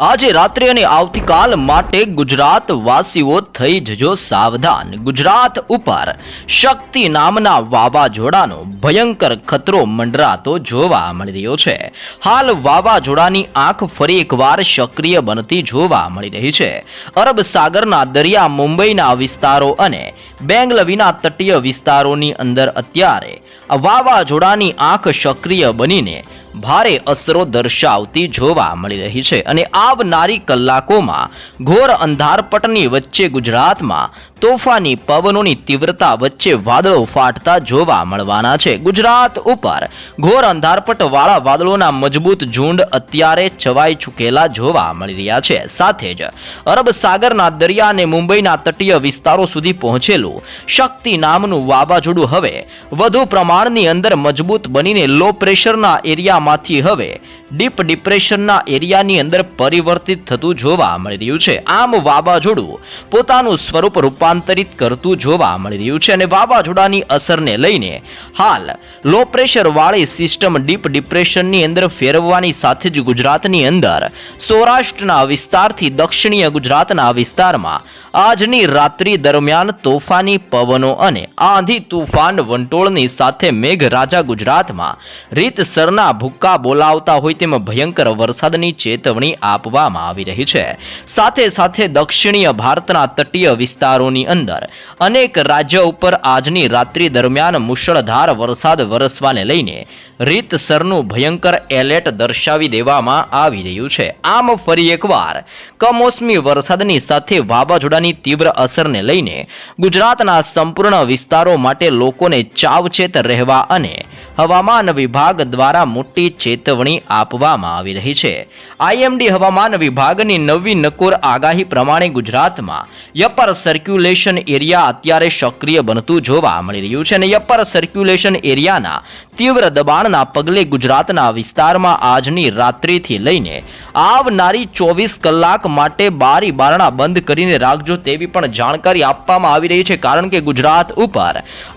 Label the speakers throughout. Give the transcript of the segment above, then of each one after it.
Speaker 1: આજે રાત્રે અને આવતીકાલ માટે ગુજરાત વાસીઓ થઈ જજો સાવધાન. ગુજરાત ઉપર શક્તિ નામના વાવાઝોડાનો ભયંકર ખતરો મંડરાતો જોવા મળી રહ્યો છે. હાલ વાવાઝોડાની આંખ ફરી એકવાર સક્રિય બનતી જોવા મળી રહી છે. અરબ સાગરના દરિયા મુંબઈના વિસ્તારો અને બેંગલવીના તટીય વિસ્તારોની અંદર અત્યારે વાવાઝોડાની આંખ સક્રિય બનીને ભારે અસરો દર્શાવતી જોવા મળી રહી છે. અને આવનારી કલાકોમાં ઘોર અંધારપટની વચ્ચે ગુજરાતમાં તોફાની પવનોની તીવ્રતા વચ્ચે વાદળો ફાટતા જોવા મળવાના છે. ગુજરાત ઉપર ઘોર અંધારપટ વાળા વાદળોના મજબૂત ઝુંડ અત્યારે છવાઈ ચૂકેલા જોવા મળી રહ્યા છે. સાથે જ અરબ સાગરના દરિયા અને મુંબઈના તટીય વિસ્તારો સુધી પહોંચેલું શક્તિ નામનું વાવાઝોડું હવે વધુ પ્રમાણની અંદર મજબૂત બનીને લો પ્રેશરના એરિયામાંથી હવે ડીપ ડિપ્રેશનના એરિયાની અંદર પરિવર્તિત થતું જોવા મળી રહ્યું છે. આમ વાવાઝોડું પોતાનું સ્વરૂપ રૂપાંતરિત કરતું જોવા મળી રહ્યું છે અને વાવાઝોડાની અસરને લઈને હાલ લો પ્રેશર વાળી સિસ્ટમ ડીપ ડિપ્રેશનની અંદર ફેરવવાની સાથે જ ગુજરાતની અંદર સૌરાષ્ટ્રના વિસ્તારથી દક્ષિણીય ગુજરાતના વિસ્તારમાં આજની રાત્રિ દરમિયાન તોફાની પવનો અને આંધી તુફાન વંટોળની સાથે મેઘરાજા ગુજરાતમાં રીતસરના ભૂક્કા બોલાવતા હોય તેમ ભયંકર વરસાદની ચેતવણી આપવામાં આવી રહી છે. સાથે સાથે દક્ષિણીય ભારતના તટીય વિસ્તારોની અંદર. અનેક રાજ્યો ઉપર આજની રાત્રિ દરમિયાન મુશળધાર વરસાદ વરસવાને લઈને રીતસરનું ભયંકર એલર્ટ દર્શાવી દેવામાં આવી રહ્યું છે. આમ ફરી એકવાર, કમોસમી વરસાદની સાથે વાવાઝોડાની તીવ્ર અસરને લઈને ગુજરાતના સંપૂર્ણ વિસ્તારો માટે લોકોને ચાવચેત રહેવા અને હવામાન વિભાગ દ્વારા મોટી ચેતવણી આપવામાં આવી રહી છે. આઈએમડી હવામાન વિભાગની નવી નકોર આગાહી પ્રમાણે ગુજરાતમાં યપર સર્ક્યુલેશન એરિયા અત્યારે સક્રિય બનતું જોવા મળી રહ્યું છે અને યપર સર્ક્યુલેશન એરિયાના તીવ્ર દબાણના પગલે ગુજરાતના વિસ્તારમાં આજની રાત્રિથી લઈને આવનારી ચોવીસ કલાક માટે બારી બારણા બંધ કરીને રાખજો તેવી પણ જાણકારી આપવામાં આવી રહી છે. કારણ કે ગુજરાત ઉપર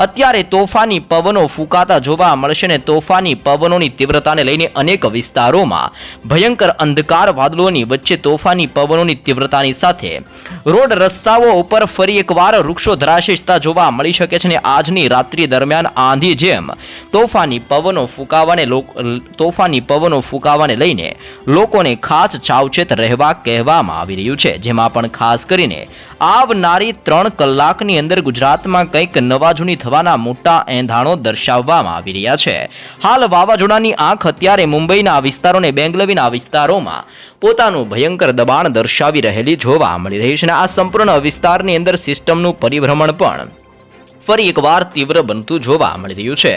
Speaker 1: અત્યારે તોફાની પવનો ફૂંકાતા જોવા મળશે અને તોફાની પવનોની તીવ્રતાને લઈને અનેક વિસ્તારોમાં ભયંકર અંધકાર વાદળોની વચ્ચે તોફાની પવનોની તીવ્રતાની સાથે રોડ રસ્તાઓ ઉપર ફરી એકવાર વૃક્ષો ધરાશયતા જોવા મળી શકે છે અને આજની રાત્રિ દરમિયાન આંધી જેમ તોફાની પવનો ફૂંકાવાને તોફાની પવનો ફૂંકાવાને લઈને લોકોને ખાસ સાવચેત રહેવા કહેવામાં આવી રહ્યું છે, જેમાં પણ ખાસ કરીને આવનારી ત્રણ કલાકની અંદર ગુજરાતમાં કંઈક નવા જૂની થવાના મોટા એંધાણો દર્શાવવામાં આવી રહ્યા છે. હાલ વાવાઝોડાની આંખ અત્યારે મુંબઈના વિસ્તારોને બેંગલવીના વિસ્તારોમાં પોતાનું ભયંકર દબાણ દર્શાવી રહેલી જોવા મળી રહી છે અને આ સંપૂર્ણ વિસ્તારની અંદર સિસ્ટમનું પરિભ્રમણ પણ ફરી એકવાર તીવ્ર બનતું જોવા મળી રહ્યું છે.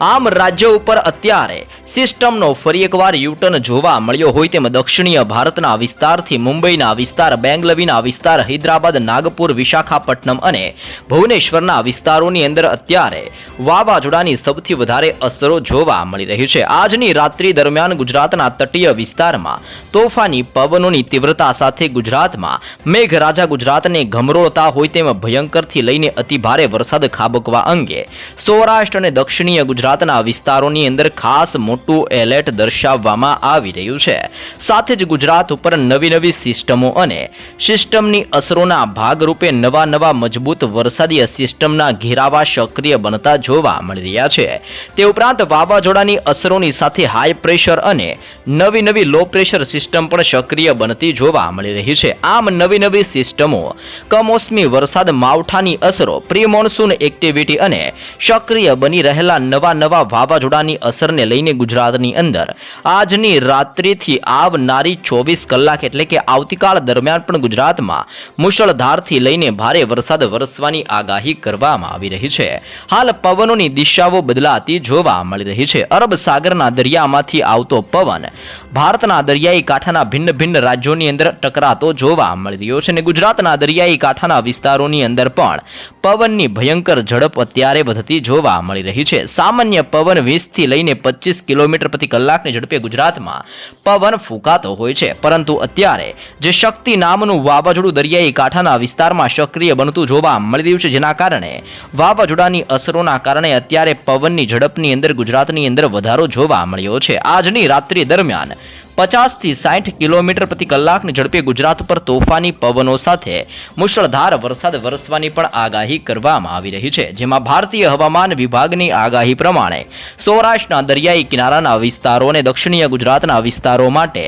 Speaker 1: આમ રાજ્ય ઉપર અત્યારે સિસ્ટમનો ફરી એકવાર યુટર્ન જોવા મળ્યો હોય તેમ દક્ષિણીય ભારતના વિસ્તારથી મુંબઈના વિસ્તાર, બેંગલવીના વિસ્તાર, હૈદરાબાદ, નાગપુર, વિશાખાપટ્ટનમ અને ભુવનેશ્વરના વિસ્તારોની અંદર અત્યારે વાવાઝોડાની સૌથી વધારે અસરો જોવા મળી રહી છે. આજની રાત્રિ દરમિયાન ગુજરાતના તટીય વિસ્તારમાં તોફાની પવનોની તીવ્રતા સાથે ગુજરાતમાં મેઘરાજા ગુજરાતને ગમરોળતા હોય તેમ ભયંકરથી લઈને અતિ ભારે ખાબકવા અંગે સૌરાષ્ટ્ર અને દક્ષિણીય ગુજરાતના વિસ્તારોની અંદર ખાસ મોટું એલર્ટ દર્શાવવામાં આવી રહ્યું છે. સાથે જ ગુજરાત ઉપર નવી નવી સિસ્ટમો અને સિસ્ટમની અસરોના ભાગરૂપે નવા નવા મજબૂત વરસાદી સિસ્ટમના ઘેરાવા સક્રિય બનતા જોવા મળી રહ્યા છે. તે ઉપરાંત વાવાઝોડાની અસરોની સાથે હાઈ પ્રેશર અને નવી નવી લો પ્રેશર સિસ્ટમ પણ સક્રિય બનતી જોવા મળી રહી છે. આમ નવી નવી સિસ્ટમો કમોસમી વરસાદ માવઠાની અસરો પ્રી મોન્સૂન એક્ટિવિટી અને સક્રિય બની રહેલા નવા નવા વાવાઝોડાની અસરને લઈને ગુજરાતની અંદર. આજની રાત્રિથી આવનારી ચોવીસ કલાક એટલે કે આવતીકાલ દરમિયાન પણ ગુજરાતમાં મુશળધારથી લઈને ભારે વરસાદ વરસવાની આગાહી કરવામાં આવી રહી છે. હાલ પવનોની દિશાઓ બદલાતી જોવા મળી રહી છે. અરબ સાગરના દરિયામાંથી આવતો પવન ભારતના દરિયાઈ કાંઠાના ભિન્ન ભિન્ન રાજ્યોની અંદર ટકરાતો જોવા મળી રહ્યો છે અને ગુજરાતના દરિયાઈ કાંઠાના વિસ્તારોની અંદર પણ પવનની ભયંકર ઝડપ અત્યારે વધતી જોવા મળી રહી છે. સામાન્ય પવન વીસથી લઈને પચીસ કિલોમીટર પ્રતિ કલાકની ઝડપે ગુજરાતમાં પવન ફૂંકાતો હોય છે. પરંતુ અત્યારે જે શક્તિ નામનું વાવાઝોડું દરિયાઈ કાંઠાના વિસ્તારમાં સક્રિય બનતું જોવા મળી રહ્યું છે, જેના કારણે વાવાઝોડાની અસરોના કારણે અત્યારે પવનની ઝડપની અંદર ગુજરાતની અંદર વધારો જોવા મળ્યો છે. આજની રાત્રિ દરમિયાન પચાસથી સાઠ કિલોમીટર પ્રતિ કલાકની ઝડપે ગુજરાત પર તોફાની પવનો સાથે મુશળધાર વરસાદ વરસવાની પણ આગાહી કરવામાં આવી રહી છે, જેમાં ભારતીય હવામાન વિભાગની આગાહી પ્રમાણે સૌરાષ્ટ્રના દરિયાઈ કિનારાના વિસ્તારો અને દક્ષિણીય ગુજરાતના વિસ્તારો માટે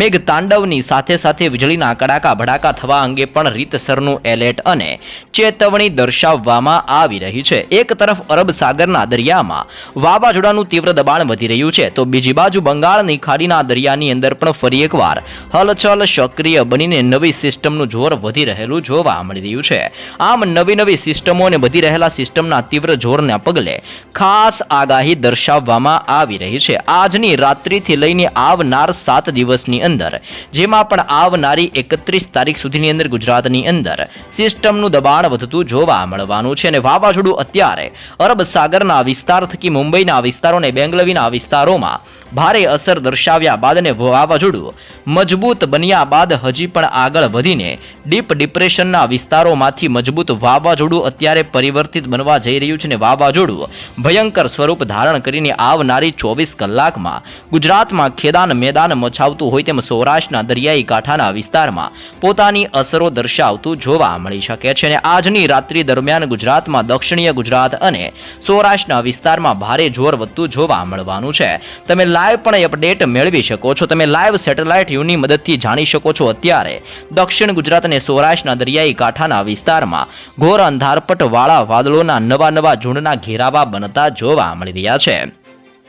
Speaker 1: મેઘ તાંડવની સાથે સાથે વીજળીના કડાકા ભડાકા થવા અંગે પણ રીતસરનું એલર્ટ અને ચેતવણી દર્શાવવામાં આવી રહી છે. એક તરફ અરબ સાગરના દરિયામાં વાવાઝોડાનું તીવ્ર દબાણ વધી રહ્યું છે, તો બીજી બાજુ બંગાળની ખાડીના દરિયાની અંદર પણ ફરી એકવાર હલચલ સક્રિય બનીને નવી સિસ્ટમનું જોર વધી રહેલું જોવા મળી રહ્યું છે. આમ નવી નવી સિસ્ટમો અને વધી રહેલા સિસ્ટમના તીવ્ર જોરના પગલે ખાસ આગાહી દર્શાવવામાં આવી રહી છે. આજની રાત્રિથી લઈને આવનાર સાત દિવસની અંદર, જેમાં પણ આવનારી એકત્રીસ તારીખ સુધીની અંદર ગુજરાતની અંદર સિસ્ટમનું દબાણ વધતું જોવા મળવાનું છે અને વાવાઝોડું અત્યારે અરબ સાગરના વિસ્તાર થકી મુંબઈના વિસ્તારો અને બેંગલવીના વિસ્તારોમાં ભારે અસર દર્શાવ્યા બાદ અને વાવાઝોડું મજબૂત બન્યા બાદ હજી પણ આગળ વધીને ડીપ ડિપ્રેશનના વિસ્તારોમાંથી મજબૂત વાવાઝોડું અત્યારે પરિવર્તિત બનવા જઈ રહ્યું છે અને વાવાઝોડું ભયંકર સ્વરૂપ ધારણ કરીને આવનારી ચોવીસ કલાકમાં ગુજરાતમાં ખેદાન મેદાન મચાવતું હોય તેમ સૌરાષ્ટ્રના દરિયાઈ કાંઠાના વિસ્તારમાં પોતાની અસરો દર્શાવતું જોવા મળી શકે છે અને આજની રાત્રિ દરમિયાન ગુજરાતમાં દક્ષિણીય ગુજરાત અને સૌરાષ્ટ્રના વિસ્તારમાં ભારે જોર વધતું જોવા મળવાનું છે. તમે લાઈવ પણ અપડેટ મેળવી શકો છો. તમે લાઈવ સેટેલાઇટ યુની મદદથી જાણી શકો છો અત્યારે દક્ષિણ ગુજરાત અને સૌરાષ્ટ્રના દરિયાઈ કાંઠાના વિસ્તારમાં ઘોર અંધારપટવાળા વાદળોના નવા નવા ઝુંડના ઘેરાવા બનતા જોવા મળી રહ્યા છે.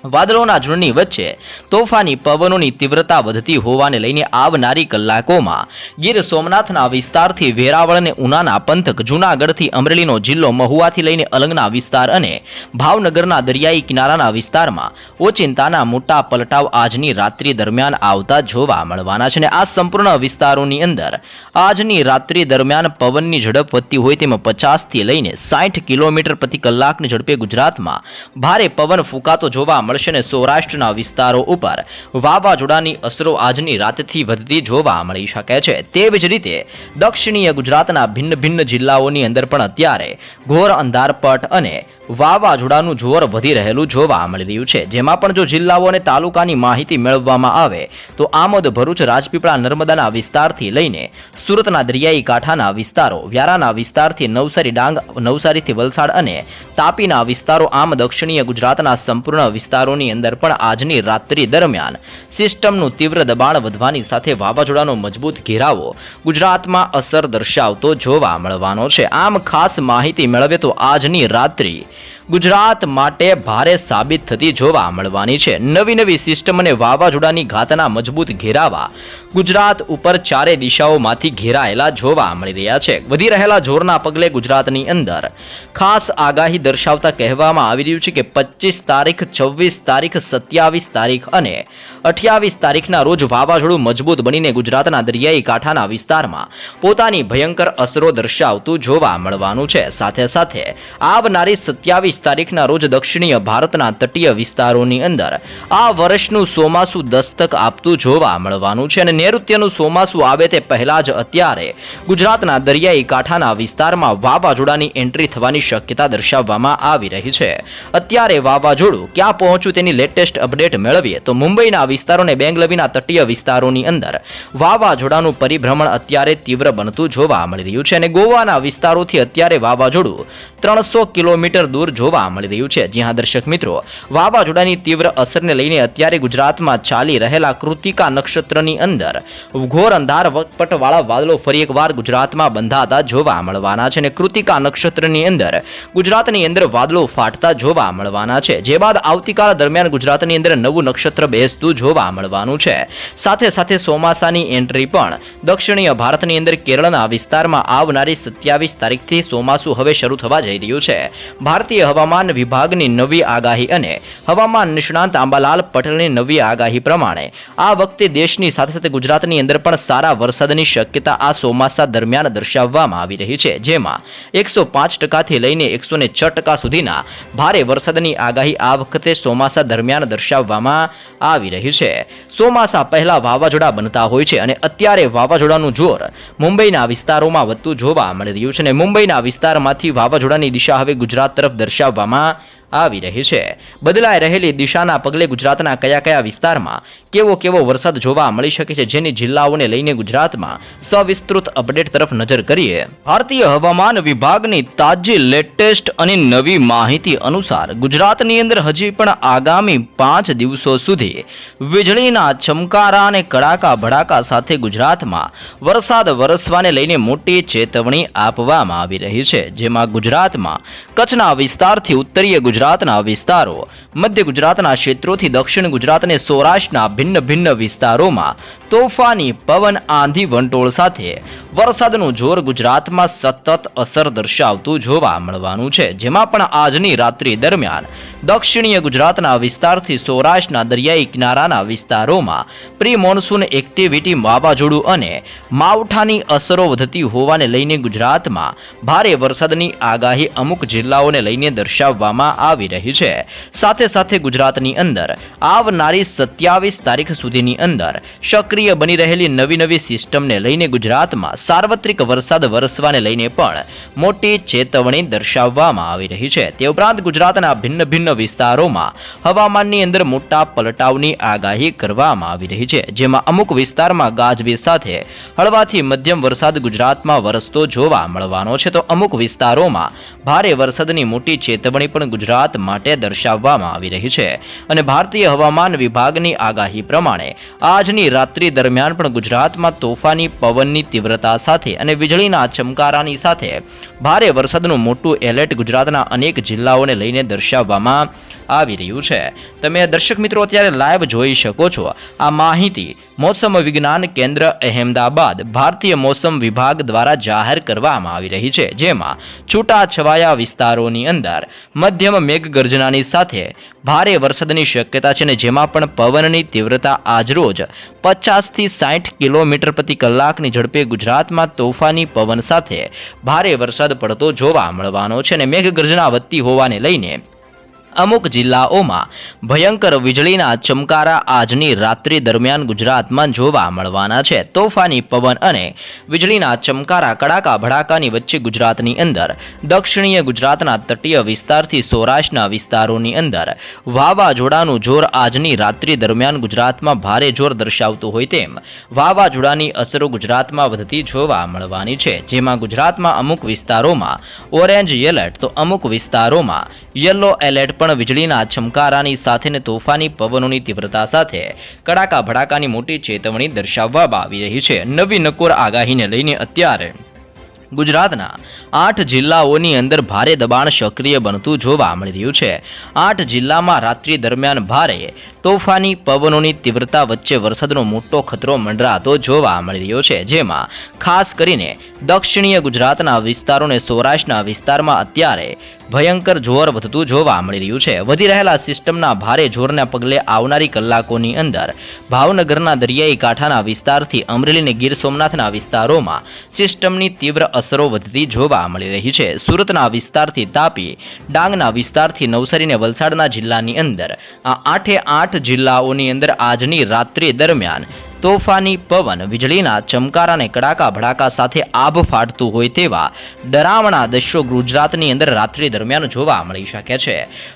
Speaker 1: વાદળોના ઝુંડની વચ્ચે તોફાની પવનોની તીવ્રતા વધતી હોવાને લઈને આવનારી કલાકોમાં ગીર સોમનાથના વિસ્તારથી વેરાવળ અને ઉનાના પંથક, જૂનાગઢથી અમરેલીનો જિલ્લો મહુવાથી લઈને અલંગના વિસ્તાર અને ભાવનગરના દરિયાઈ કિનારાના વિસ્તારમાં ઓચિંતાના મોટા પલટાવ આજની રાત્રિ દરમિયાન આવતા જોવા મળવાના છે અને આ સંપૂર્ણ વિસ્તારોની અંદર આજની રાત્રિ દરમિયાન પવનની ઝડપ વધતી હોય તેમાં પચાસથી લઈને સાઠ કિલોમીટર પ્રતિ કલાકની ઝડપે ગુજરાતમાં ભારે પવન ફૂંકાતો જોવા મળશે અને સૌરાષ્ટ્રના વિસ્તારો ઉપર. વાવાઝોડાની અસરો આજની રાતથી વધતી જોવા મળી શકે છે. તેવી જ રીતે દક્ષિણીય ગુજરાતના ભિન્ન ભિન્ન જિલ્લાઓની અંદર પણ અત્યારે ઘોર અંધારપટ અને વાવાઝોડાનું જોર વધી રહેલું જોવા મળી રહ્યું છે. જેમાં પણ જો જિલ્લાઓ અને તાલુકાની માહિતી મેળવવામાં આવે, તો આમોદ, ભરૂચ, રાજપીપળા, નર્મદાના વિસ્તારથી લઈને સુરતના દરિયાઈ કાંઠાના વિસ્તારો, વ્યારાના વિસ્તારથી નવસારી ડાંગ, નવસારીથી વલસાડ અને તાપીના વિસ્તારો આમ દક્ષિણીય ગુજરાતના સંપૂર્ણ વિસ્તારોની અંદર પણ આજની રાત્રિ દરમિયાન સિસ્ટમનું તીવ્ર દબાણ વધવાની સાથે વાવાઝોડાનો મજબૂત ઘેરાવો ગુજરાતમાં અસર દર્શાવતો જોવા મળવાનો છે. આમ ખાસ માહિતી મેળવે તો આજની રાત્રિ ગુજરાત માટે ભારે સાબિત થતી જોવા મળવાની છે. નવી નવી સિસ્ટમ અને વાવાઝોડાની ઘાતના મજબૂત ઘેરાવા ગુજરાત ઉપર ચારે દિશાઓમાંથી ઘેરાયેલા જોવા મળી રહ્યા છે. વધી રહેલા જોરના પગલે ગુજરાતની અંદર ખાસ આગાહી દર્શાવતા કહેવામાં આવી રહ્યું છે કે પચીસ તારીખ, છવ્વીસ તારીખ, સત્યાવીસ તારીખ અને અઠ્યાવીસ તારીખના રોજ વાવાઝોડું મજબૂત બનીને ગુજરાતના દરિયાઈ કાંઠાના વિસ્તારમાં પોતાની ભયંકર અસરો દર્શાવતું જોવા મળવાનું છે. સાથે સાથે આવનારી સત્યાવીસ તારીખના રોજ દક્ષિણીય ભારતના તટીય વિસ્તારોની અંદર આ વર્ષનું ચોમાસું દસ્તક આપતું જોવા મળવાનું છે અને નૈઋત્યનું ચોમાસું આવે તે પહેલા જ અત્યારે ગુજરાતના દરિયાઈ કાંઠાના વિસ્તારમાં વાવાઝોડાની એન્ટ્રી થવાની શક્યતા દર્શાવવામાં આવી રહી છે. અત્યારે વાવાઝોડું ક્યાં પહોંચ્યું તેની લેટેસ્ટ અપડેટ મેળવીએ તો મુંબઈના વિસ્તારોને બેંગલવીના તટીય વિસ્તારોની અંદર વાવાઝોડાનું પરિભ્રમણ અત્યારે તીવ્ર બનતું જોવા મળી રહ્યું છે અને ગોવાના વિસ્તારોથી અત્યારે વાવાઝોડું ત્રણસો કિલોમીટર દૂર જોવા મળી રહ્યું છે. જ્યાં દર્શક મિત્રો, વાવાઝોડાની તીવ્ર અસરને લઈને અત્યારે ગુજરાતમાં ચાલી રહેલા કૃતિકા નક્ષત્રની અંદર ઘોર અંધાર વટપટવાળા વાદળો ફરી એકવાર ગુજરાતમાં બંધાતા જોવા મળવાના છે અને કૃતિકા નક્ષત્રની અંદર ગુજરાતની અંદર વાદળો ફાટતા જોવા મળવાના છે. જે બાદ આવતીકાલ દરમિયાન ગુજરાતની અંદર નવું નક્ષત્ર બેસતું જોવા મળવાનું છે. સાથે સાથે ચોમાસાની એન્ટ્રી પણ દક્ષિણીય ભારતની અંદર કેરળના વિસ્તારમાં આવનારી સત્યાવીસ તારીખથી ચોમાસું હવે શરૂ થવા જઈ રહ્યું છે. ભારતીય હવામાન વિભાગની નવી આગાહી અને હવામાન નિષ્ણાંત આંબાલાલ પટેલની નવી આગાહી પ્રમાણે આ વખતે દેશની સાથે સાથે ગુજરાતની અંદર પણ સારા વરસાદની શક્યતા આ ચોમાસા દરમિયાન દર્શાવવામાં આવી રહી છે, જેમાં એકસો પાંચ ટકાથી લઈને એકસો ને છ ટકા સુધીના ભારે વરસાદની આગાહી આ વખતે ચોમાસા દરમિયાન દર્શાવવામાં આવી રહી છે. ચોમાસા પહેલા વાવાઝોડા બનતા હોય છે અને અત્યારે વાવાઝોડાનું જોર મુંબઈના વિસ્તારોમાં વધતું જોવા મળી રહ્યું છે અને મુંબઈના વિસ્તારમાંથી વાવાઝોડાની દિશા હવે ગુજરાત તરફ દર્શાવવામાં આવી રહી છે. બદલાઈ રહેલી દિશાના પગલે ગુજરાતના કયા કયા વિસ્તારમાં કેવો કેવો વરસાદ જોવા મળી શકે છે જેની જિલ્લાઓને લઈને ગુજરાતમાં સવિસ્તૃત અપડેટ તરફ નજર કરીએ. ભારતીય હવામાન વિભાગની તાજી લેટેસ્ટ અને નવી માહિતી અનુસાર ગુજરાતની અંદર હજી પણ આગામી પાંચ દિવસો સુધી વીજળીના ચમકારા અને કડાકા ભડાકા સાથે ગુજરાતમાં વરસાદ વરસવાને લઈને મોટી ચેતવણી આપવામાં આવી રહી છે, જેમાં ગુજરાતમાં કચ્છના વિસ્તારથી ઉત્તરીય ગુજરાતના વિસ્તારો, મધ્ય ગુજરાતના ક્ષેત્રોથી દક્ષિણ ગુજરાત અને સૌરાષ્ટ્રના ભિન્ન ભિન્ન વિસ્તારોમાં તોફાની પવન આંધી વંટોળ સાથે વરસાદનું જોર ગુજરાતમાં સતત અસર દર્શાવતું જોવા મળવાનું છે. જેમાં પણ આજની રાત્રિ દરમિયાન દક્ષિણીય ગુજરાતના વિસ્તારથી સૌરાષ્ટ્રના દરિયાઈ કિનારાના વિસ્તારોમાં પ્રી મોન્સૂન એક્ટિવિટી વાવાઝોડું અને માવઠાની અસરો વધતી હોવાને લઈને ગુજરાતમાં ભારે વરસાદની આગાહી અમુક જિલ્લાઓને લઈને દર્શાવવામાં આવી રહી છે. સાથે સાથે ગુજરાતની અંદર આવનારી સત્યાવીસ તારીખ સુધીની અંદર સક્રિય બની રહેલી નવી નવી સિસ્ટમને લઈને ગુજરાતમાં સાર્વત્રિક વરસાદ વરસવાને લઈને પણ મોટી ચેતવણી દર્શાવવામાં આવી રહી છે. તે ઉપરાંત ગુજરાતના ભિન્ન ભિન્ન વિસ્તારોમાં હવામાનની અંદર મોટા પલટાવની આગાહી કરવામાં આવી રહી છે. જેમાં અમુક વિસ્તારમાં ગાજવીજ સાથે હળવાથી મધ્યમ વરસાદ ગુજરાતમાં વરસતો જોવા મળવાનો છે. તો અમુક વિસ્તારોમાં ભારે વરસાદની મોટી ચેતવણી પણ ગુજરાત માટે દર્શાવવામાં આવી રહી છે. અને ભારતીય હવામાન વિભાગની આગાહી પ્રમાણે આજની રાત્રિ દરમિયાન પણ ગુજરાતમાં તોફાની પવનની તીવ્રતા સાથે અને વીજળીના ચમકારાની સાથે ભારે વરસાદનું મોટું એલર્ટ ગુજરાતના અનેક જિલ્લાઓને લઈને દર્શાવવામાં આવી રહ્યું છે. તમે દર્શક મિત્રો અત્યારે લાઈવ જોઈ શકો છો. આ માહિતી મોસમ વિજ્ઞાન કેન્દ્ર અહેમદાબાદ ભારતીય મોસમ વિભાગ દ્વારા જાહેર કરવામાં આવી રહી છે. જેમાં છૂટાછવાયા વિસ્તારોની અંદર મધ્યમ મેઘગર્જનાની સાથે ભારે વરસાદની શક્યતા છે ને જેમાં પણ પવનની તીવ્રતા આજરોજ પચાસથી સાઠ કિલોમીટર પ્રતિ કલાકની ઝડપે ગુજરાતમાં તોફાની પવન સાથે ભારે વરસાદ પડતો જોવા મળવાનો છે અને મેઘગર્જના વધતી હોવાને લઈને અમુક જિલ્લાઓમાં ભયંકર વીજળીના ચમકારા આજની રાત્રિ દરમિયાન ગુજરાતમાં જોવા મળવાના છે. તોફાની પવન અને વીજળીના ચમકારા કડાકા ભડાકાની વચ્ચે ગુજરાતની અંદર, દક્ષિણીય ગુજરાતના તટીય વિસ્તારથી સૌરાષ્ટ્રના વિસ્તારોની અંદર વાવાઝોડાનું જોર આજની રાત્રિ દરમિયાન ગુજરાતમાં ભારે જોર દર્શાવતું હોય તેમ વાવાઝોડાની અસરો ગુજરાતમાં વધતી જોવા મળવાની છે. જેમાં ગુજરાતમાં અમુક વિસ્તારોમાં ઓરેન્જ એલર્ટ, તો અમુક વિસ્તારોમાં યલો એલર્ટ પણ વીજળીના છમકારાની સાથે તોફાની પવનોની તીવ્રતા સાથે કડાકા ભડાકાની મોટી ચેતવણી દર્શાવવામાં આવી રહી છે. નવી નકોર આગાહીને લઈને અત્યારે ગુજરાતના આઠ જિલ્લાઓની અંદર ભારે દબાણ સક્રિય બનતું જોવા મળી રહ્યું છે. આઠ જિલ્લામાં રાત્રિ દરમિયાન ભારે તોફાની પવનોની તીવ્રતા વચ્ચે વરસાદનો મોટો ખતરો મંડરાતો જોવા મળી રહ્યો છે. જેમાં ખાસ કરીને દક્ષિણીય ગુજરાતના વિસ્તારો અને સૌરાષ્ટ્રના વિસ્તારમાં અત્યારે ભયંકર જોર વધતું જોવા મળી રહ્યું છે. વધી રહેલા સિસ્ટમના ભારે જોરના પગલે આવનારી કલાકોની અંદર ભાવનગરના દરિયાઈ કાંઠાના વિસ્તારથી અમરેલી અને ગીર સોમનાથના વિસ્તારોમાં સિસ્ટમની તીવ્ર અસરો વધતી જોવા મળી રહી છે. સુરતના વિસ્તારથી તાપી, ડાંગના વિસ્તારથી નવસારી અને વલસાડના જિલ્લાની અંદર આ આઠે આઠ જિલ્લાઓની અંદર આજની રાત્રિ દરમિયાન તોફાની પવન વીજળીના ચમકારા અને કડાકા ભડાકા સાથે આભ ફાટતું હોય તેવા ડરાવણા દ્રશ્યો ગુજરાતની અંદર રાત્રિ દરમિયાન જોવા મળી શકે છે.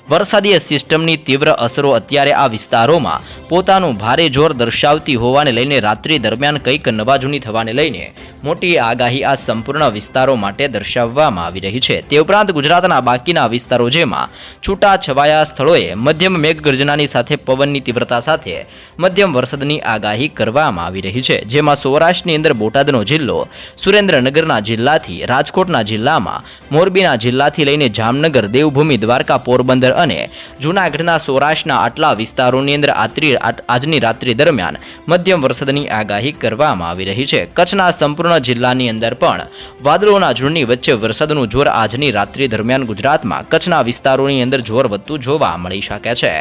Speaker 1: વરસાદીય સિસ્ટમની તીવ્ર અસરો અત્યારે આ વિસ્તારોમાં પોતાનું ભારે જોર દર્શાવતી હોવાને લઈને રાત્રિ દરમિયાન કંઈક નવાજૂની થવાને લઈને મોટી આગાહી આ સંપૂર્ણ વિસ્તારો માટે દર્શાવવામાં આવી રહી છે. તે ઉપરાંત ગુજરાતના બાકીના વિસ્તારો જેમાં છૂટા છવાયા સ્થળોએ મધ્યમ મેઘગર્જનાની સાથે પવનની તીવ્રતા સાથે મધ્યમ વરસાદની આગાહી કરવામાં આવી રહી છે, જેમાં સૌરાષ્ટ્રની અંદર બોટાદનો જિલ્લો, સુરેન્દ્રનગરના જિલ્લાથી રાજકોટના જિલ્લામાં, મોરબીના જિલ્લાથી લઈને જામનગર, દેવભૂમિ, દ્વારકા, પોરબંદર અને જૂનાગઢના સૌરાષ્ટ્રના આટલા વિસ્તારોની અંદર આત્રી આજની રાત્રિ દરમિયાન મધ્યમ વરસાદની આગાહી કરવામાં આવી રહી છે. કચ્છના સંપૂર્ણ જિલ્લાની અંદર પણ વાદળોના ઝુંડની વચ્ચે વરસાદનું જોર આજની રાત્રિ દરમિયાન ગુજરાતમાં કચ્છના વિસ્તારોની અંદર જોર વધતું જોવા મળી શકે છે.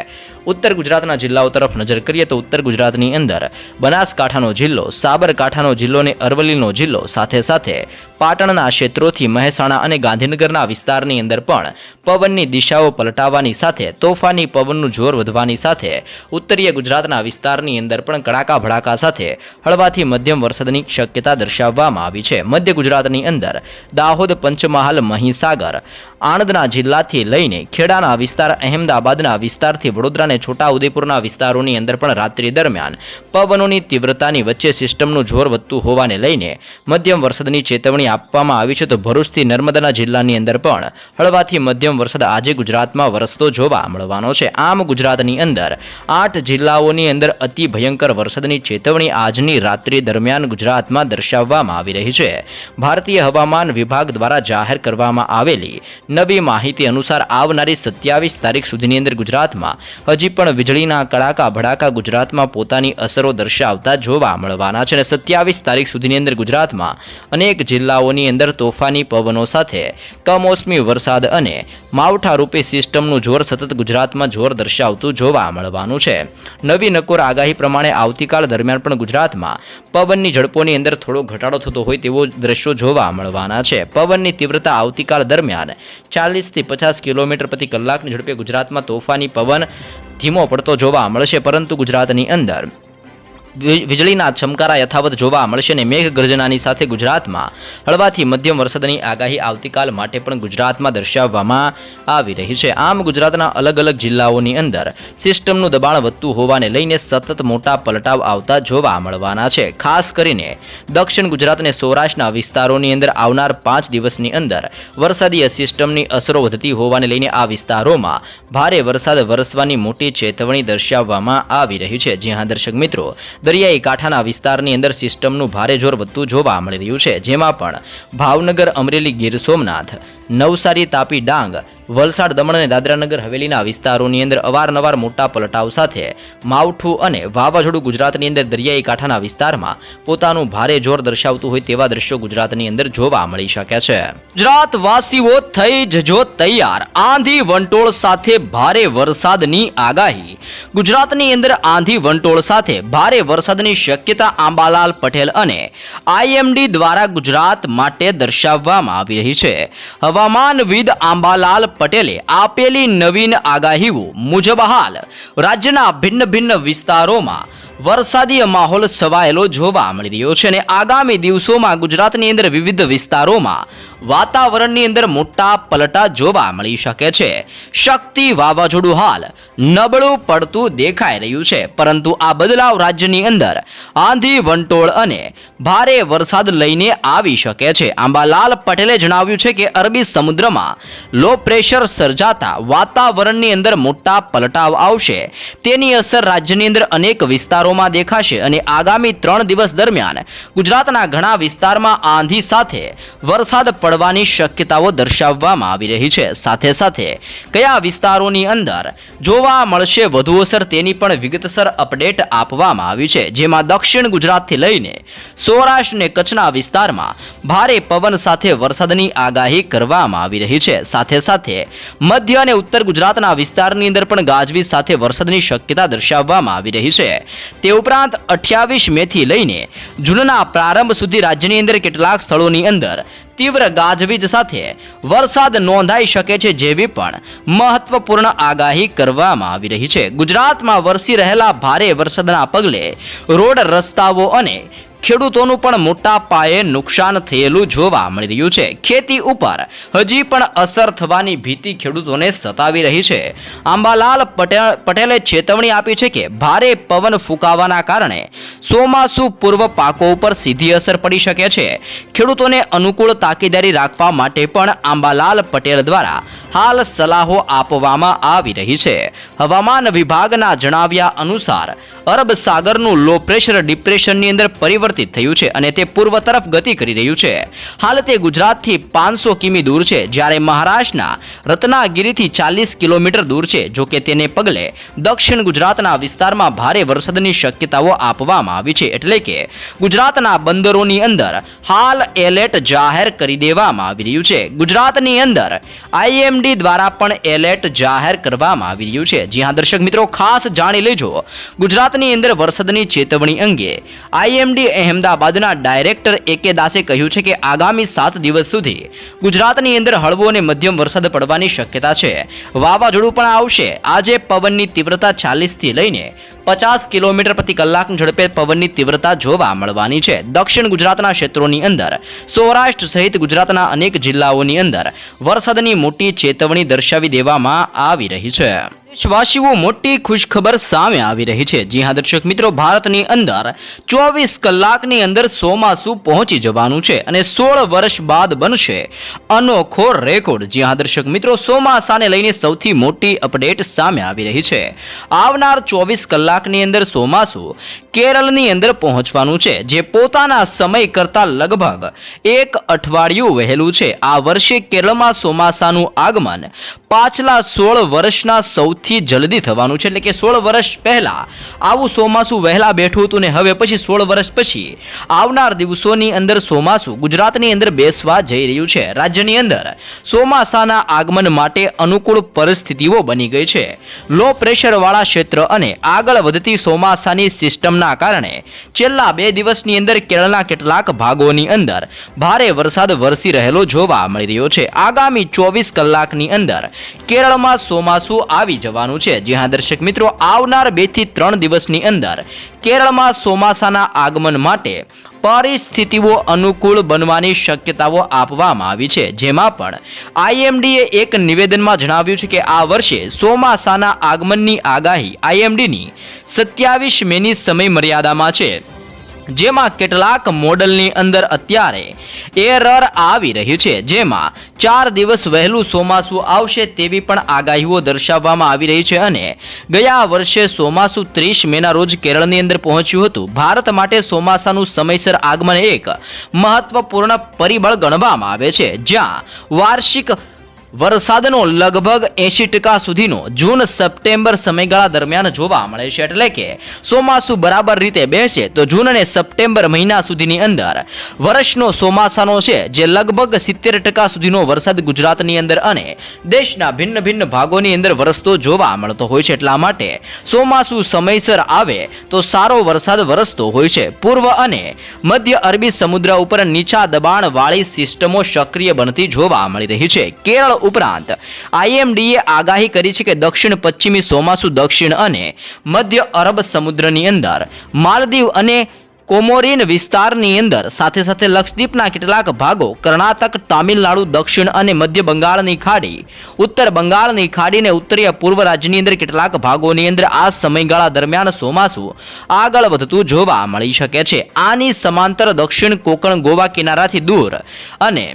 Speaker 1: ઉત્તર ગુજરાતના જિલ્લાઓ તરફ નજર કરીએ તો ઉત્તર ગુજરાતની અંદર બનાસકાંઠાનો જિલ્લો, સાબરકાંઠાનો જિલ્લો અને અરવલ્લીનો જિલ્લો સાથે સાથે પાટણના ક્ષેત્રોથી મહેસાણા અને ગાંધીનગરના વિસ્તારની અંદર પણ પવનની દિશાઓ પલટાવવાની સાથે, તોફાની પવનનું જોર વધવાની સાથે, ઉત્તરીય ગુજરાતના વિસ્તારની અંદર પણ કડાકા ભડાકા સાથે હળવાથી મધ્યમ વરસાદની શક્યતા દર્શાવવામાં આવી છે. મધ્ય ગુજરાતની અંદર દાહોદ, પંચમહાલ, મહીસાગર, આણંદના જિલ્લાથી લઈને ખેડાના વિસ્તાર, અહેમદાબાદના વિસ્તારથી વડોદરા અને છોટાઉદેપુરના વિસ્તારોની અંદર પણ રાત્રિ દરમિયાન પવનોની તીવ્રતાની વચ્ચે સિસ્ટમનું જોર વધતું હોવાને લઈને મધ્યમ વરસાદની ચેતવણી આપવામાં આવી છે. તો ભરૂચથી નર્મદાના જિલ્લાની અંદર પણ હળવાથી મધ્યમ વરસાદ આજે ગુજરાતમાં વરસતો જોવા મળવાનો છે. આમ ગુજરાતની અંદર આઠ જિલ્લાઓની અંદર અતિ ભયંકર વરસાદની ચેતવણી આજની રાત્રિ દરમિયાન ગુજરાતમાં દર્શાવવામાં આવી રહી છે. ભારતીય હવામાન વિભાગ દ્વારા જાહેર કરવામાં આવેલી નવી માહિતી અનુસાર આવનારી સત્યાવીસ તારીખ સુધીની અંદર ગુજરાતમાં હજી પણ વીજળીના કડાકા ભડાકા ગુજરાતમાં પોતાની અસરો દર્શાવતા જોવા મળવાના છે અને સત્યાવીસ તારીખ સુધીની અંદર ગુજરાતમાં અનેક જિલ્લાઓની અંદર તોફાની પવનો સાથે કમોસમી વરસાદ અને માવઠા રૂપે સિસ્ટમનું જોર સતત ગુજરાતમાં જોર દર્શાવતું જોવા મળવાનું છે. નવી નકોર આગાહી પ્રમાણે આવતીકાલ દરમિયાન પણ ગુજરાતમાં પવનની ઝડપોની અંદર થોડો ઘટાડો થતો હોય તેવો દ્રશ્યો જોવા મળવાના છે. પવનની તીવ્રતા આવતીકાલ દરમિયાન ચાલીસથી પચાસ કિલોમીટર પ્રતિ કલાકની ઝડપે ગુજરાતમાં તોફાની પવન ધીમો પડતો જોવા મળશે, પરંતુ ગુજરાતની અંદર વીજળીના ચમકારા યથાવત જોવા મળશે અને મેઘગર્જનાની સાથે ગુજરાતમાં હળવાથી મધ્યમ વરસાદની આગાહી આવતીકાલ માટે પણ ગુજરાતમાં દર્શાવવામાં આવી રહી છે. આમ ગુજરાતના અલગ અલગ જિલ્લાઓની અંદર સિસ્ટમનું દબાણ વધતું હોવાને લઈને સતત મોટા પલટાવ આવતા જોવા મળવાના છે. ખાસ કરીને દક્ષિણ ગુજરાત અને સૌરાષ્ટ્રના વિસ્તારોની અંદર આવનાર પાંચ દિવસની અંદર વરસાદી સિસ્ટમની અસરો વધતી હોવાને લઈને આ વિસ્તારોમાં ભારે વરસાદ વરસવાની મોટી ચેતવણી દર્શાવવામાં આવી રહી છે. જ્યાં દર્શક મિત્રો દરિયાઈ કાંઠાના વિસ્તારની અંદર સિસ્ટમનું ભારે જોર વધતું જોવા મળી રહ્યું છે, જેમાં પણ ભાવનગર અમરેલી ગીર સોમનાથ, નવસારી તાપી ડાંગ વલસાડ, દમણ અને દાદરાનગર હવેલીના વિસ્તારોની અંદર અવારનવાર મોટા પલટાવ સાથે માવઠું અને વાવાઝોડું ગુજરાતની અંદર દરિયાઈ કાંઠાના વિસ્તારમાં પોતાનું ભારે જોર દર્શાવતું હોય તેવા દ્રશ્યો ગુજરાતની અંદર જોવા મળી શકે છે. ગુજરાત વાસીઓ થઈ જજો તૈયાર. આંધી વંટોળ સાથે ભારે વરસાદની આગાહી. ગુજરાતની અંદર આંધી વંટોળ સાથે ભારે વરસાદની શક્યતા આંબાલાલ પટેલ અને આઈએમડી દ્વારા ગુજરાત માટે દર્શાવવામાં આવી રહી છે. હવામાનવિદ આંબાલાલ પટેલે આપેલી નવીન આગાહીઓ મુજબ હાલ રાજ્યના ભિન્ન ભિન્ન વિસ્તારોમાં વરસાદી માહોલ છવાયેલો જોવા મળી રહ્યો છે અને આગામી દિવસોમાં ગુજરાતની અંદર વિવિધ વિસ્તારોમાં વાતાવરણની અંદર મોટા પલટા જોવા મળી શકે છે. શક્તિ વાવાઝોડું હાલ નબળું પડતું દેખાઈ રહ્યું છે, પરંતુ આ બદલાવ રાજ્યની અંદર આંધી વંટોળ અને ભારે વરસાદ લઈને આવી શકે છે. આંબાલાલ પટેલે જણાવ્યું છે કે અરબી સમુદ્રમાં લો પ્રેશર સર્જાતા વાતાવરણની અંદર મોટા પલટાવ આવશે. તેની અસર રાજ્યની અંદર અનેક વિસ્તારોમાં દેખાશે અને આગામી ત્રણ દિવસ દરમિયાન ગુજરાતના ઘણા વિસ્તારમાં આંધી સાથે વરસાદ પડવાની શક્યતાઓ દર્શાવવામાં આવી રહી છે. સાથે સાથે કયા વિસ્તારોની અંદર જોવા મળશે વધુ અસર તેની પણ વિગતસર અપડેટ આપવામાં આવી છે. જેમાં દક્ષિણ ગુજરાતથી લઈને સૌરાષ્ટ્ર અને કચ્છના વિસ્તારમાં ભારે પવન સાથે વરસાદની આગાહી કરવામાં આવી રહી છે. સાથે સાથે મધ્ય અને ઉત્તર ગુજરાતના વિસ્તારની અંદર પણ ગાજવીજ સાથે વરસાદની શક્યતા દર્શાવવામાં આવી રહી છે. તે ઉપરાંત અઠ્યાવીસ મેથી લઈને જૂનના પ્રારંભ સુધી રાજ્યની અંદર કેટલાક સ્થળોની અંદર તીવ્ર ગાજવીજ સાથે વરસાદ નોંધાઈ શકે છે જેવી પણ મહત્વપૂર્ણ આગાહી કરવામાં આવી રહી છે. ગુજરાતમાં વરસી રહેલા ભારે વરસાદના પગલે રોડ રસ્તાઓ અને ખેડૂતોનું પણ મોટા પાયે નુકસાન થયેલું જોવા મળી રહ્યું છે. ખેતી ઉપર હજી પણ અસર થવાની ભીતિ ખેડૂતોને સતાવી રહી છે. આંબાલાલ પટેલે ચેતવણી આપી છે કે ભારે પવન ફૂંકાવાના કારણે ચોમાસુ પૂર્વ પાકો ઉપર સીધી અસર પડી શકે છે. ખેડૂતોને અનુકૂળ તાકીદારી રાખવા માટે પણ આંબાલાલ પટેલ દ્વારા હાલ સલાહો આપવામાં આવી રહી છે. હવામાન વિભાગના જણાવ્યા અનુસાર અરબ સાગરનું લો પ્રેશર ડિપ્રેશનની અંદર પરિવર્તન પરિવર્તિત થયું છે અને તે પૂર્વ તરફ ગતિ કરી રહ્યું છે. હાલ તે ગુજરાતથી પાંચસો કિમી દૂર છે, જ્યારે મહારાષ્ટ્રના રત્નાગીરીથી ચાલીસ કિલોમીટર દૂર છે જોકે તેને પગલે દક્ષિણ ગુજરાતના વિસ્તારમાં ભારે વરસાદની શક્યતાઓ આપવામાં આવી છે, એટલે કે ગુજરાતના બંદરોની અંદર હાલ એલર્ટ જાહેર કરી દેવામાં આવી રહ્યું છે. ગુજરાતની અંદર આઈએમડી દ્વારા પણ એલર્ટ જાહેર કરવામાં આવી રહ્યું છે. જી હા, દર્શક મિત્રો, ખાસ જાણી લેજો. ગુજરાતની અંદર વરસાદની ચેતવણી અંગે આઈએમડી અહેમદાબાદના ડાયરેક્ટર એકે દાસે કહ્યું છે કે આગામી સાત દિવસ સુધી ગુજરાતની અંદર હળવો અને મધ્યમ વરસાદ પડવાની શક્યતા છે. વાવાઝોડું પણ આવશે. આજે પવનની તીવ્રતા ચાલીસથી લઈને પચાસ કિલોમીટર પ્રતિ કલાકની ઝડપે પવનની તીવ્રતા જોવા મળવાની છે. દક્ષિણ ગુજરાતના ક્ષેત્રોની અંદર, સૌરાષ્ટ્ર સહિત ગુજરાતના અનેક જિલ્લાઓની અંદર વરસાદની મોટી ચેતવણી દર્શાવી દેવામાં આવી રહી છે. દેશવાસીઓ મોટી ખુશખબર સામે આવી રહી છે. જી હા, દર્શક મિત્રો, ભારતની અંદર ચોવીસ કલાકની અંદર ચોમાસું પહોંચી જવાનું છે અને સોળ વર્ષ બાદ બનશે અનોખો રેકોર્ડ. જી હા, દર્શક મિત્રો, ચોમાસાને લઈને સૌથી મોટી અપડેટ સામે આવી રહી છે. આવનાર ચોવીસ કલાકની અંદર ચોમાસું કેરળની અંદર પહોંચવાનું છે, જે પોતાના સમય કરતાં લગભગ એક અઠવાડિયું વહેલું છે. આ વર્ષે કેરળમાં ચોમાસાનું આગમન પાછલા સોળ વર્ષના સૌથી જલ્દી થવાનું છે એટલે કે સોળ વર્ષ પહેલાં આવું ચોમાસું વહેલા બેઠું હતું ને હવે પછી સોળ વર્ષ પછી આવનાર દિવસોની અંદર ચોમાસું ગુજરાતની અંદર બેસવા જઈ રહ્યું છે. રાજ્યની અંદર ચોમાસાના આગમન માટે અનુકૂળ પરિસ્થિતિઓ બની ગઈ છે. લો પ્રેશરવાળા ક્ષેત્ર અને આગળ વધતી ચોમાસાની સિસ્ટમના કારણે છેલ્લા બે દિવસની અંદર કેરળના કેટલાક ભાગોની અંદર ભારે વરસાદ વરસી રહેલો જોવા મળી રહ્યો છે. આગામી ચોવીસ કલાકની અંદર કેરળમાં ચોમાસું આવી જવાનું છે. જી દર્શક મિત્રો, આવનાર બેથી ત્રણ દિવસની અંદર કેરળમાં ચોમાસાના આગમન માટે પરિસ્થિતિઓ અનુકૂળ બનવાની શક્યતાઓ આપવામાં આવી છે. જેમાં પણ આઈએમડીએ એક નિવેદનમાં જણાવ્યું છે કે આ વર્ષે ચોમાસાના આગમનની આગાહી આઈએમડીની સત્યાવીસ મેની સમય મર્યાદામાં છે. જેમાં કેટલાક મોડલની અંદર અત્યારે એરર આવી રહ્યું છે. જેમાં ચાર દિવસ વહેલું ચોમાસું આવશે તેવી પણ આગાહીઓ દર્શાવવામાં આવી રહી છે અને ગયા વર્ષે ચોમાસું ત્રીસ મેના રોજ કેરળની અંદર પહોંચ્યું હતું. ભારત માટે ચોમાસાનું સમયસર આગમન એક મહત્વપૂર્ણ પરિબળ ગણવામાં આવે છે. જ્યાં વાર્ષિક વરસાદનો લગભગ એંશી ટકા સુધીનો જૂન સપ્ટેમ્બર સમયગાળા દરમિયાન જોવા મળે છે એટલે કે ચોમાસું બરાબર રીતે બેસે તો જૂન અને સપ્ટેમ્બર મહિના સુધીની અંદર વર્ષનો ચોમાસાનો છે જે લગભગ સિત્તેર ટકા સુધીનો વરસાદ ગુજરાતની અંદર અને દેશના ભિન્ન ભિન્ન ભાગોની અંદર વરસતો જોવા મળતો હોય છે એટલા માટે ચોમાસું સમયસર આવે તો સારો વરસાદ વરસતો હોય છે. પૂર્વ અને મધ્ય અરબી સમુદ્ર ઉપર નીચા દબાણવાળી સિસ્ટમો સક્રિય બનતી જોવા મળી રહી છે. કેરળ ઉપરાંત આઈએમડીએ આગાહી કરી છે કે દક્ષિણ પશ્ચિમી સોમાસુ દક્ષિણ અને મધ્ય અરબ સમુદ્રની અંદર માલદીવ અને કોમોરિન વિસ્તારની અંદર સાથે સાથે લક્ષદ્વીપના કેટલાક ભાગો, કર્ણાટક, તામિલનાડુ, દક્ષિણ અને મધ્ય બંગાળની ખાડી, ઉત્તર બંગાળની ખાડી અને ઉત્તરીય પૂર્વ રાજ્યની અંદર કેટલાક ભાગોની અંદર આ સમયગાળા દરમિયાન ચોમાસું આગળ વધતું જોવા મળી શકે છે. આની સમાંતર દક્ષિણ કોકણ ગોવા કિનારાથી દૂર અને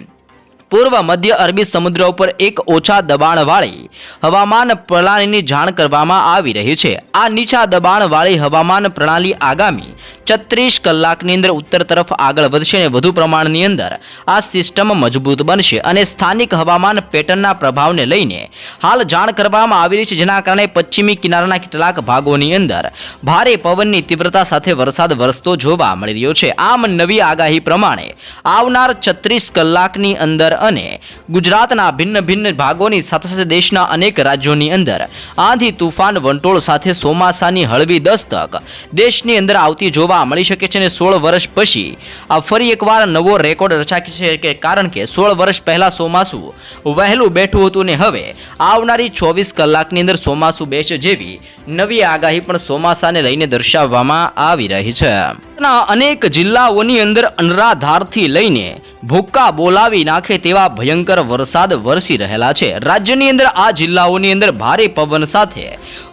Speaker 1: પૂર્વ મધ્ય અરબી સમુદ્ર ઉપર એક ઓછા દબાણવાળી હવામાન પ્રણાલીની જાણ કરવામાં આવી રહી છે. આ નીચા દબાણવાળી હવામાન પ્રણાલી આગામી છત્રીસ કલાકની અંદર ઉત્તર તરફ આગળ વધશે અને વધુ પ્રમાણની અંદર આ સિસ્ટમ મજબૂત બનશે અને સ્થાનિક હવામાન પેટર્નના પ્રભાવને લઈને હાલ જાણ કરવામાં આવી રહી છે, જેના કારણે પશ્ચિમી કિનારાના કેટલાક ભાગોની અંદર ભારે પવનની તીવ્રતા સાથે વરસાદ વરસતો જોવા મળી રહ્યો છે. આમ નવી આગાહી પ્રમાણે આવનાર છત્રીસ કલાકની અંદર અને ગુજરાતના ભિન્ન ભિન્ન ભાગોની સાથે સાથે દેશના અનેક રાજ્યોની અંદર આંધી તુફાન વંટોળ સાથે ચોમાસાની હળવી દસ્તક દેશની અંદર આવતી જોવા મળી શકે છે અને સોળ વર્ષ પછી આ ફરી એકવાર નવો રેકોર્ડ રચાય છે કે કારણ કે સોળ વર્ષ પહેલાં ચોમાસું વહેલું બેઠું હતું ને હવે આવનારી ચોવીસ કલાકની અંદર ચોમાસું બેસે જેવી નવી આગાહી પણ ચોમાસાને લઈને દર્શાવવામાં આવી રહી છે. ના અનેક જિલ્લાઓની અંદર અનરાધારથી લઈને ભૂક્કા બોલાવી નાખે તેવા ભયંકર વરસાદ વરસી રહેલા છે. રાજ્યની અંદર આ જિલ્લાઓની અંદર ભારે પવન સાથે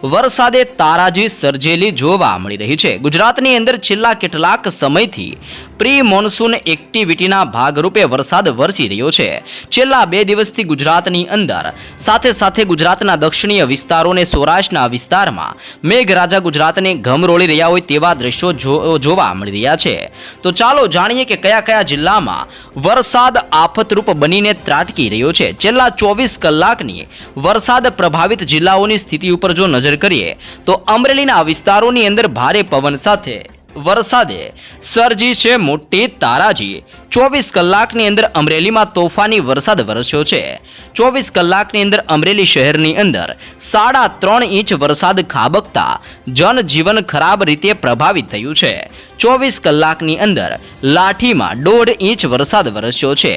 Speaker 1: વરસાદે તારાજી સર્જેલી જોવા મળી રહી છે. ગુજરાતની અંદર છેલ્લા કેટલાક સમયથી પ્રી મોન્સૂન એક્ટિવિટીના ભાગરૂપે વરસાદ વરસી રહ્યો છે. છેલ્લા બે દિવસથી ગુજરાતની અંદર, સાથે સાથે ગુજરાતના દક્ષિણીય વિસ્તારોને સૌરાષ્ટ્રના વિસ્તારમાં, મેઘરાજા ગુજરાતને ઘમરોળી રહ્યા હોય તેવા દ્રશ્યો જોવા મળી રહ્યા છે. તો ચાલો જાણીએ કે કયા કયા જિલ્લામાં વરસાદ આફતરૂપ બનીને ત્રાટકી રહ્યો છે. છેલ્લા ચોવીસ કલાકની વરસાદ પ્રભાવિત જિલ્લાઓની સ્થિતિ ઉપર જો નજર કરીએ, તો અમરેલીના વિસ્તારોની અંદર ભારે પવન સાથે વરસાદે. સર્જી છે મોટી તારાજી. ચોવીસ કલાકની અંદર અમરેલીમાં તોફાની વરસાદ વરસ્યો છે. ચોવીસ કલાકની અંદર અમરેલી શહેરની અંદર સાડા ત્રણ ઇંચ વરસાદ ખાબકતા જનજીવન ખરાબ રીતે પ્રભાવિત થયું છે. ચોવીસ કલાકની અંદર લાઠીમાં દોઢ ઇંચ વરસાદ વરસ્યો છે.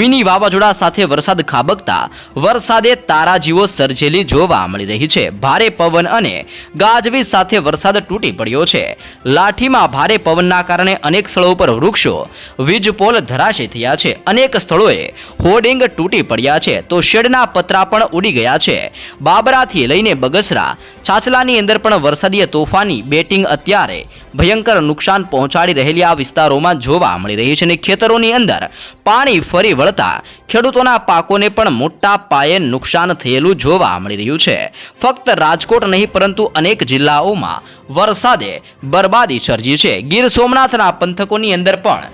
Speaker 1: મિની વાવાઝોડા સાથે વરસાદ ખાબકતા વરસાદે તારાજીઓ સર્જેલી જોવા મળી રહી છે. ભારે પવન અને ગાજવીજ સાથે વરસાદ તૂટી પડ્યો છે. લાઠીમાં ભારે પવનના કારણે અનેક સ્થળો પર વૃક્ષો વીજપોલ ધરાશય થયા છે. અનેક સ્થળોએ હોર્ડિંગ તૂટી પડ્યા છે. તો શેડના પતરા પણ ઉડી ગયા છે. બાબરાથી લઈને બગસરા, છાછલાની અંદર પણ વરસાદીય તોફાની બેટિંગ અત્યારે ભયંકર નુકસાન પહોંચાડી રહેલી આ વિસ્તારોમાં જોવા મળી રહી છે અને ખેતરોની અંદર પાણી ફરી વળતા ખેડૂતોના પાકોને પણ મોટા પાયે નુકસાન થયેલું જોવા મળી રહ્યું છે. ફક્ત રાજકોટ નહીં, પરંતુ અનેક જિલ્લાઓમાં વરસાદે બરબાદી સર્જી છે. ગીર સોમનાથના પંથકોની અંદર પણ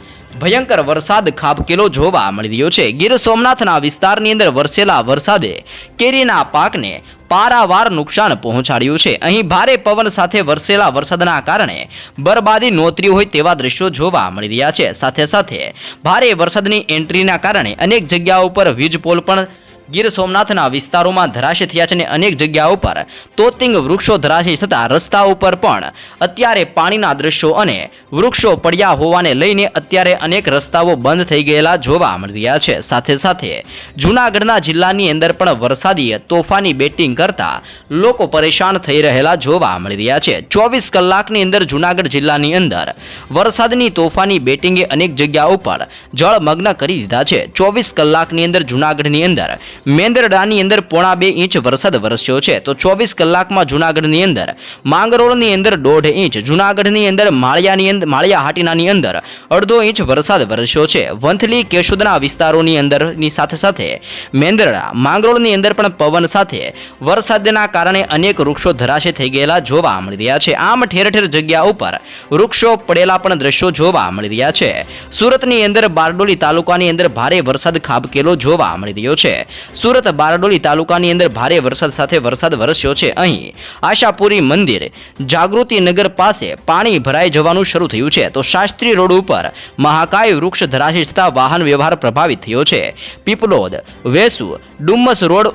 Speaker 1: ભયંકર વરસાદ ખાબકેલો જોવા મળી રહ્યો છે. ગીર સોમનાથના વિસ્તારની અંદર વરસેલા વરસાદે કેરીના પાકને પારાવાર નુકસાન પહોંચાડ્યું છે. અહીં ભારે પવન સાથે વરસેલા વરસાદના કારણે બરબાદી નોતરી હોય તેવા દ્રશ્યો જોવા મળી રહ્યા છે. સાથે સાથે ભારે વરસાદની એન્ટ્રીના કારણે અનેક જગ્યાઓ પર વીજ પોલ પણ ગીર સોમનાથના વિસ્તારોમાં ધરાશય થયા છે અને અનેક જગ્યાઓ પર તોતિંગ વૃક્ષો ધરાશય થતા રસ્તા ઉપર પણ અત્યારે પાણીના દ્રશ્યો અને વૃક્ષો પડ્યા હોવાને લઈને અત્યારે અનેક રસ્તાઓ બંધ થઈ ગયેલા જોવા મળી રહ્યા છે. સાથે સાથે જૂનાગઢના જિલ્લાની અંદર પણ વરસાદી તોફાની બેટિંગ કરતા લોકો પરેશાન થઈ રહેલા જોવા મળી રહ્યા છે. ચોવીસ કલાકની અંદર જૂનાગઢ જિલ્લાની અંદર વરસાદની તોફાની બેટિંગે અનેક જગ્યાઓ પર જળમગ્ન કરી દીધા છે. ચોવીસ કલાકની અંદર જૂનાગઢની અંદર મેંદરડાની અંદર પોણા બે ઇંચ વરસાદ વરસ્યો છે. તો ચોવીસ કલાકમાં જૂનાગઢની અંદર, માંગરોળની અંદર દોઢ ઇંચ, જૂનાગઢની અંદર માળિયાની અંદર માળિયા હાટીનાની અંદર અડધો ઇંચ વરસાદ વરસ્યો છે. વંથલી કેશોદના વિસ્તારોની અંદરની સાથે સાથે મેંદરડા, માંગરોળની અંદર પણ પવન સાથે વરસાદના કારણે અનેક વૃક્ષો ધરાશે થઈ ગયેલા જોવા મળી રહ્યા છે. આમ ઠેર ઠેર જગ્યા ઉપર વૃક્ષો પડેલા પણ દ્રશ્યો જોવા મળી રહ્યા છે. સુરતની અંદર બારડોલી તાલુકાની અંદર ભારે વરસાદ ખાબકેલો જોવા મળી રહ્યો છે. સુરત બારડોલી તાલુકાની અંદર ભારે વરસાદ સાથે વરસાદ વરસ્યો છે. અહીં આશાપુરી મંદિર જાગૃતિ નગર પાસે પાણી ભરાઈ જવાનું શરૂ થયું છે. તો શાસ્ત્રી રોડ ઉપર મહાકાય વૃક્ષ ધરાશી થતા વાહન વ્યવહાર પ્રભાવિત થયો છે. પીપલોદ વેસુ ડુમ્મસ રોડ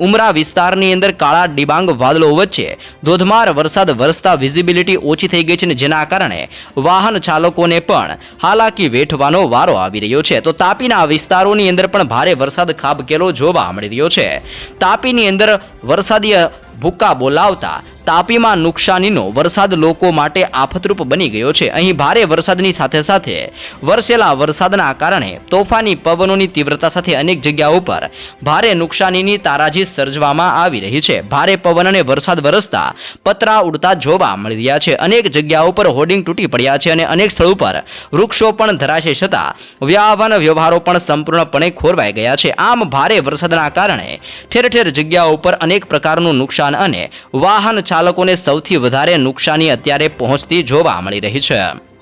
Speaker 1: ઉમરા વિસ્તારની અંદર કાળા ડિબાંગ વાદળો વચ્ચે ધોધમાર વરસાદ વરસતા વિઝિબિલિટી ઓછી થઈ ગઈ છે ને જેના કારણે વાહન ચાલકોને પણ હાલાકી વેઠવાનો વારો આવી રહ્યો છે. તો તાપીના વિસ્તારોની અંદર પણ ભારે વરસાદ ખાબકેલો જોવા મળી રહ્યો છે. તાપીની અંદર વરસાદી ભૂક્કા બોલાવતા તાપીમાં નુકસાનીનો વરસાદ લોકો માટે આફતરૂપ બની ગયો છે. અહીં ભારે વરસાદની સાથે સાથે વરસેલા વરસાદના કારણે તોફાની પવનોની તીવ્રતા સાથે અનેક જગ્યાઓ પર ભારે નુકસાનીની તારાજી સર્જવામાં આવી રહી છે. ભારે પવન અને વરસાદ વરસતા પતરા ઉડતા જોવા મળી રહ્યા છે. અનેક જગ્યાઓ પર હોર્ડિંગ તૂટી પડ્યા છે અને અનેક સ્થળો પર વૃક્ષો પણ ધરાશે છતાં વ્યાવન વ્યવહારો પણ સંપૂર્ણપણે ખોરવાઈ ગયા છે. આમ ભારે વરસાદના કારણે ઠેર ઠેર જગ્યાઓ પર અનેક પ્રકારનું નુકસાન અને વાહન ચાલકોને સૌથી વધારે નુકસાની અત્યારે પહોંચતી જોવા મળી રહી છે.